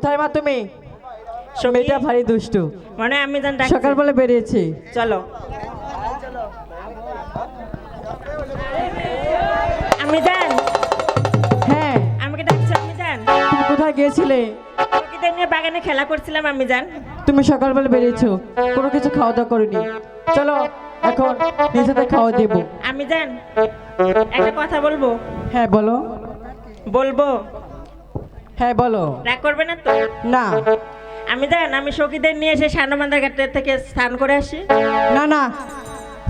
কোথায় মা তুমি? মেয়েটা ভারী দুষ্টু। মানে আমি সকালবেলা বেরিয়েছি। চলো। আমি জান হ্যাঁ। আমাকে ডাকছো আমি জান তুমি কোথায় গিয়েছিলে? নিয়ে বাগানে খেলা করছিলাম আমি জান তুমি সকালবেলা বেরিয়েছো। কোনো কিছু খাওয়া দাওয়া করিনি। চলো এখন নিজেদের খাওয়া দেবো। আমি জান একটা কথা বলব? হ্যাঁ বলো। বলব? হ্যাঁ বলো। রাগ করবে না তো? না। আমি জান আমি সখীদের নিয়ে এসে সানমান্দা ঘাটের থেকে স্নান করে আসি। না না।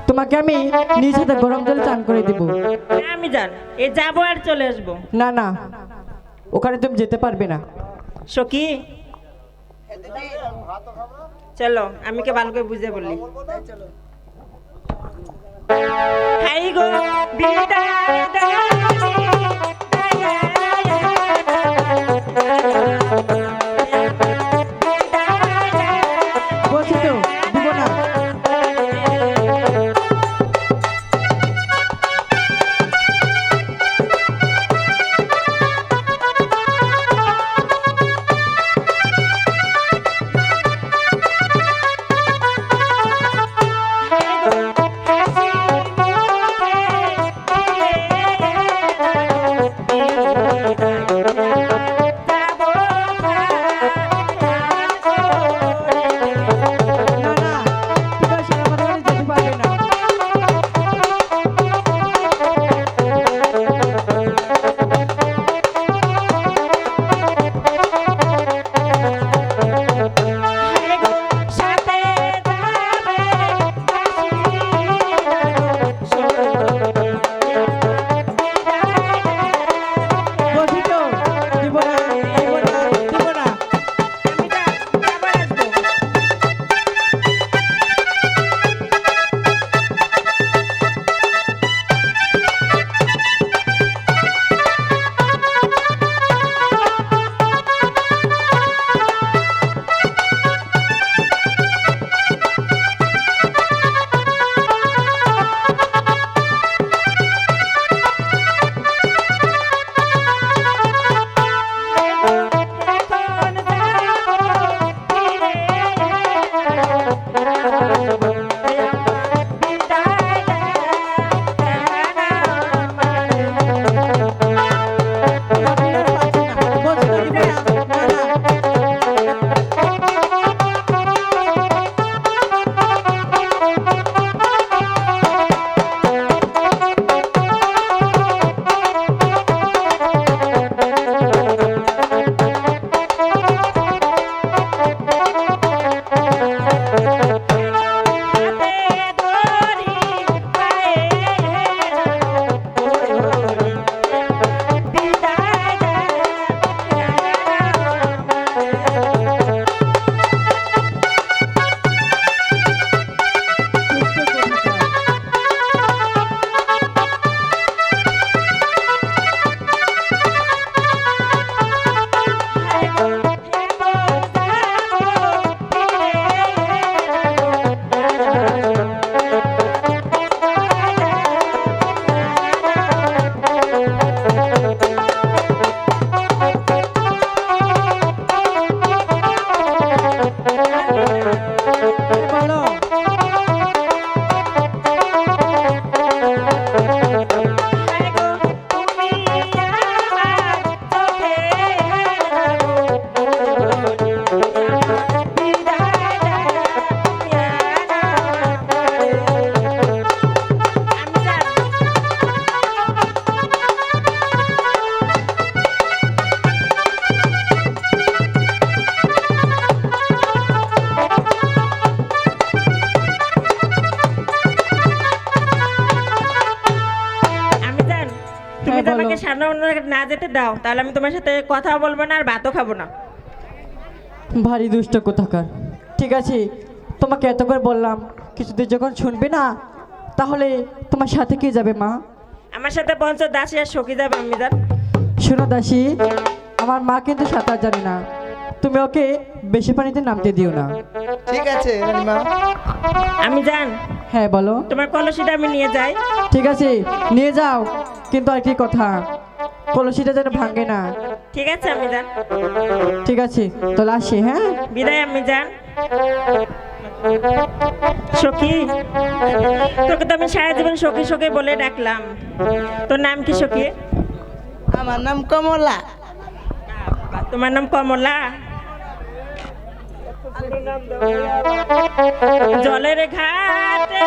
তোমাকে আমি নিজ হাতে গরম জলে চান করে দিব। আমি জান এ যাব আর চলে আসব। না না। ওখানে তুমি যেতে পারবে না। সখী? চলো আমি কে ভালো করে বুঝে বললি হাই গো জায়গায় না যেতে দাও। তাহলে আমি তোমার সাথে কথা বলব না আর ভাতও খাব না। ভারী দুষ্ট কোথাকার। ঠিক আছে তোমাকে এত করে বললাম কিছুদিন যখন শুনবে না তাহলে তোমার সাথে কে যাবে মা? আমার সাথে পঞ্চ দাসী আর সখী যাবে আমি জান শোনো দাসী আমার মা কিন্তু সাঁতার জানে না। তুমি ওকে বেশি পানিতে নামতে দিও না। ঠিক আছে রানীমা। আমি জান হ্যাঁ বলো। তোমার কলসিটা আমি নিয়ে যাই। ঠিক আছে নিয়ে যাও কিন্তু আর কি কথা। কলসিটা যেন ভাঙে না। ঠিক আছে আমি যান ঠিক আছে তাহলে আসি হ্যাঁ? বিদায় আমি যান সখী তোকে তো আমি সারা জীবন সখী সখী বলে ডাকলাম। তোর নাম কি সখী? আমার নাম কমলা। তোমার নাম কমলা? জলের ঘাটে